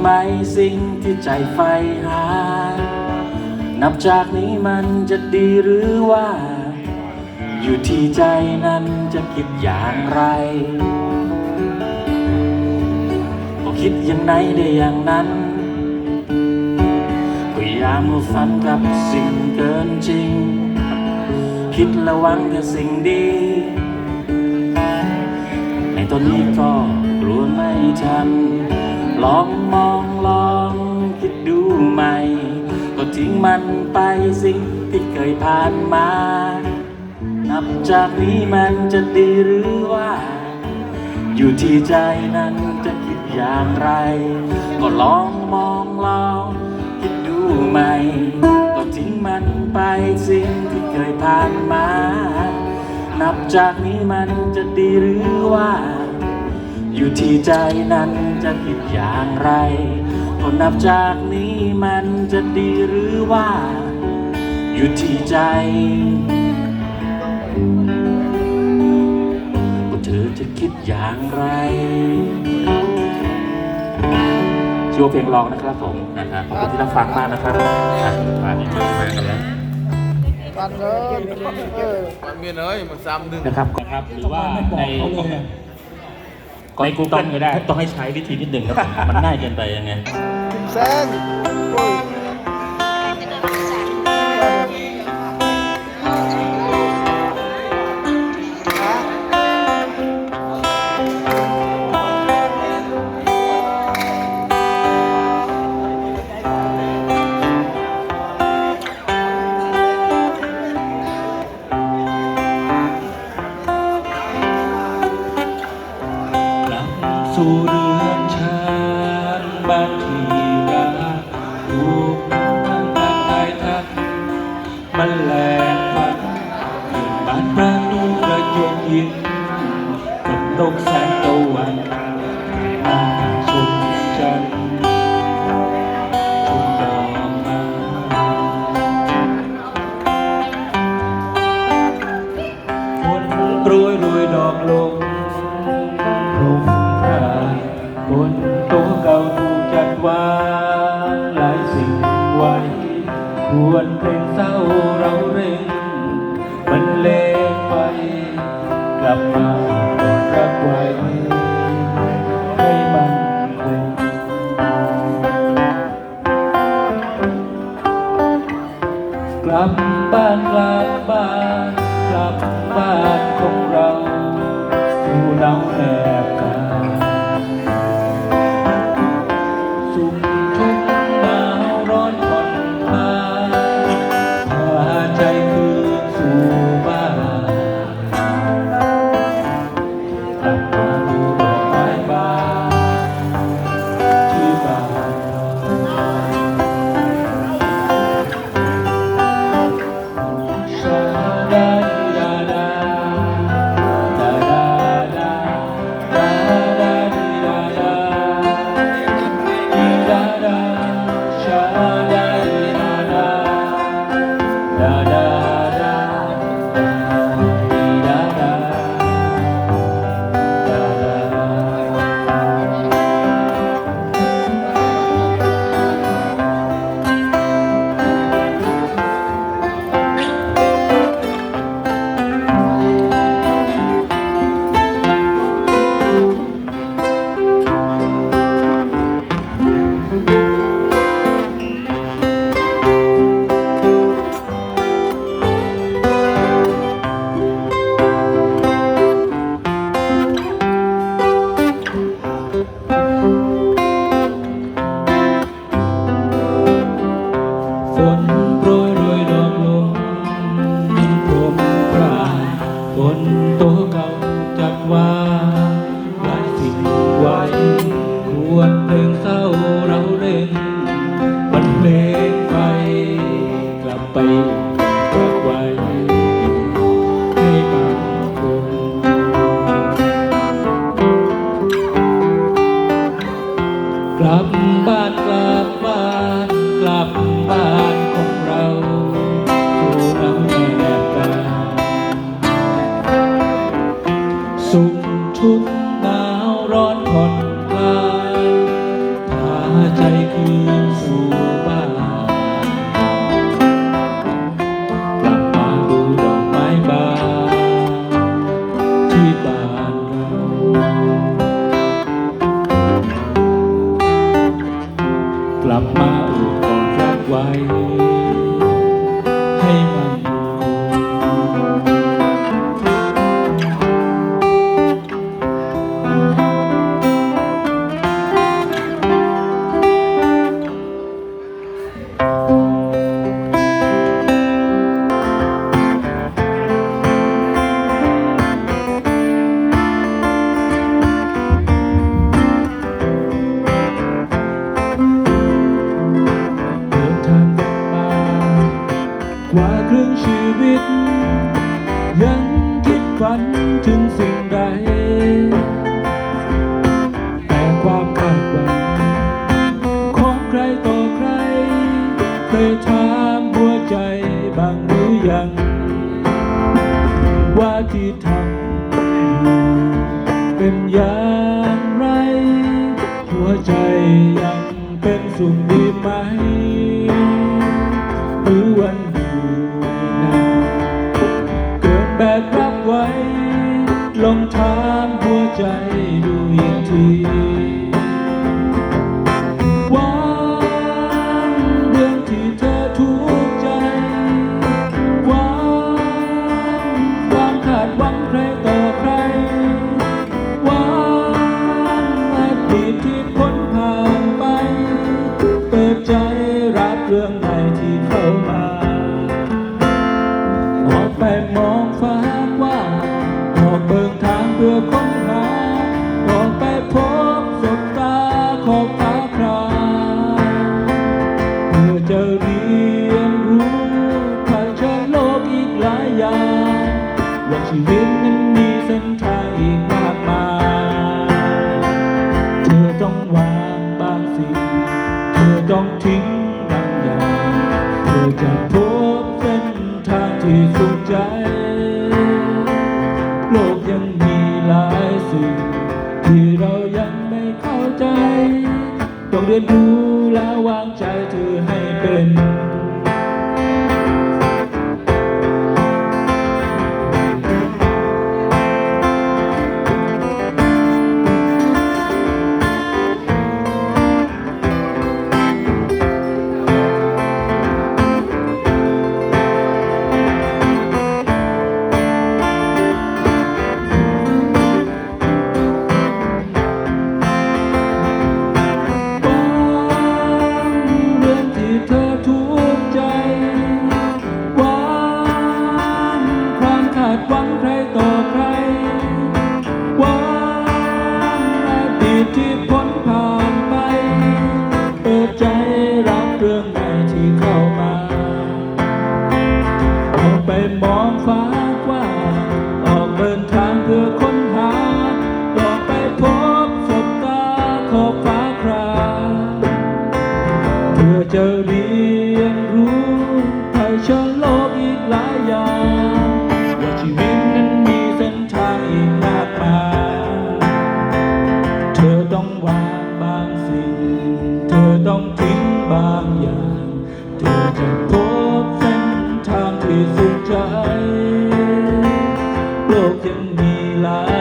ไหมสิ่งที่ใจใฝ่หา นับจากนี้มันจะดีหรือว่า อยู่ที่ใจนั้นจะคิดอย่างไร ก็คิดอย่างไหนได้อย่างนั้นก็อยากมาฝันกับสิ่งเกินจริง คิดและหวังแต่สิ่งดี ในตอนนี้ก็กลัวไม่ทัน ลองมองลองคิดดูใหม่ ก็ทิ้งมันไปสิ่งที่เคยผ่านมา นับจากนี้มันจะดีหรือว่า อยู่ที่ใจนั้นจะคิดอย่างไร ก็ลองมองลองคิดดูใหม่ ก็ทิ้งมันไปสิ่งที่เคยผ่านมา นับจากนี้มันจะดีหรือว่า อยู่ที่ใจนั้นจะคิดอย่างไรก็นับจากนี้มันจะดีหรือว่า อยู่ที่ใจว่าเธอจะคิดอย่างไรชื่อว่าเพลงร้องนะครับผมนะครับขอบคุณที่รับฟังมากนะครับอะมานี่มากันแล้วปันเลยเออมันเมียนเอ้ยมันซ้ำดึงนะครับนะครับ หรือว่าใน ในกูต้องต้องให้ใช้วิธีนิดหนึ่งครับผมมันง่ายเกินไปยังไงทิมแซงโอ้ย back ลงเศร้าเราเร่งมันเลไป กลับมาก่อนรักไว้ให้มันคงกลับบ้านกลับบ้าน น สุขทุกหนาวร้อนผ่อนคลายพาใจคืนสู่บ้านกลับมาดูดอกไม้บานที่บ้าน ถึงสิ่งใด แต่ความคาดหวังของใครต่อใคร เคยถามหัวใจบางรือยัง ว่าที่ทำเป็นอย่างไร หัวใจยังเป็นสุขดีไหม ยังไม่เข้าใจ ต้องเรียนรู้และวางใจเธอให้เป็น นมองฟ้ากว้างออกเดินทางเพื่อค้นหาต่อไปพบสบตาขอบฟ้าคราเพื่อจะเรียนรู้ไปชนโลกอีกหลายอย่าง tiếng đi lại